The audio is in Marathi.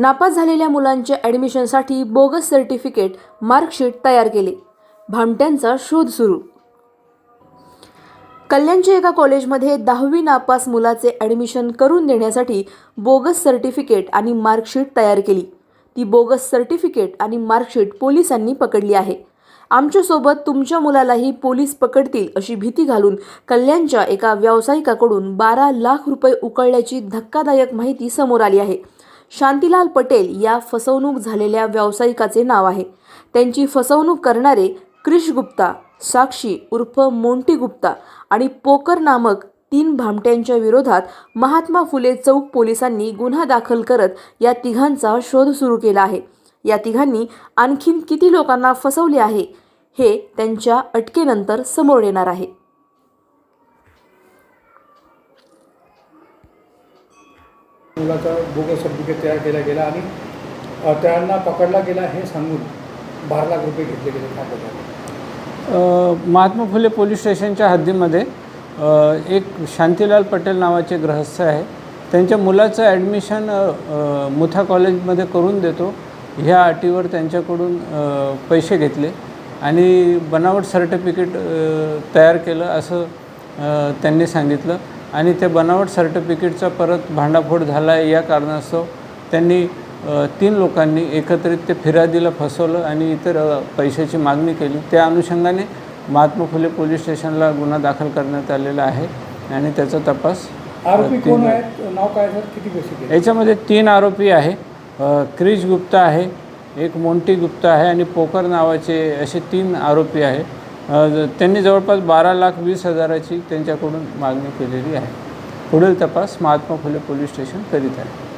नापास झालेल्या मुलांच्या ॲडमिशनसाठी बोगस सर्टिफिकेट मार्कशीट तयार केले. भामट्यांचा शोध सुरू. कल्याणच्या एका कॉलेजमध्ये दहावी नापास मुलाचे ॲडमिशन करून देण्यासाठी बोगस सर्टिफिकेट आणि मार्कशीट तयार केली. ती बोगस सर्टिफिकेट आणि मार्कशीट पोलिसांनी पकडली आहे. आमच्यासोबत तुमच्या मुलालाही पोलीस पकडतील अशी भीती घालून कल्याणच्या एका व्यावसायिकाकडून बारा लाख रुपये उकळल्याची धक्कादायक माहिती समोर आली आहे. शांतीलाल पटेल या फसवणूक झालेल्या व्यावसायिकाचे नाव आहे. त्यांची फसवणूक करणारे क्रिश गुप्ता साक्षी उर्फ मोंटी गुप्ता आणि पोकर नामक तीन भामट्यांच्या विरोधात महात्मा फुले चौक पोलिसांनी गुन्हा दाखल करत या तिघांचा शोध सुरू केला आहे. या तिघांनी आणखीन किती लोकांना फसवले आहे हे त्यांच्या अटकेनंतर समोर येणार आहे. मुलाचा बोगस सर्टिफिकेट तयार केला गेला आणि त्यांना पकडला गेला हे सांगून बारा लाख रुपये घेतले गेले महात्मा फुले पोलीस स्टेशनच्या हद्दीमध्ये एक शांतीलाल पटेल नावाचे गृहस्थ आहे. त्यांच्या मुलाचं ॲडमिशन मुथा कॉलेजमध्ये करून देतो. ह्या अटीवर त्यांच्याकडून पैसे घेतले आणि बनावट सर्टिफिकेट तयार केलं असं त्यांनी सांगितलं. आणि त्या बनावट सर्टिफिकेटचा परत भांडाफोड झाला आहे या कारणास्तव त्यांनी तीन लोकांनी एकत्रित ते फिर्यादीला फसवलं आणि इतर पैशाची मागणी केली. त्या अनुषंगाने महात्मा फुले पोलीस स्टेशनला गुन्हा दाखल करण्यात आलेला आहे आणि त्याचा तपास आहेत? याच्यामध्ये तीन आरोपी आहे. क्रिश गुप्ता आहे एक मोंटी गुप्ता आहे आणि पोकर नावाचे असे तीन आरोपी आहे अ, ज- त्यांनी जवळपास बारा लाख वीस हजाराची त्यांच्याकडून मागणी केलेली आहे. पुढील तपास महात्मा फुले पोलीस स्टेशन करीत आहे.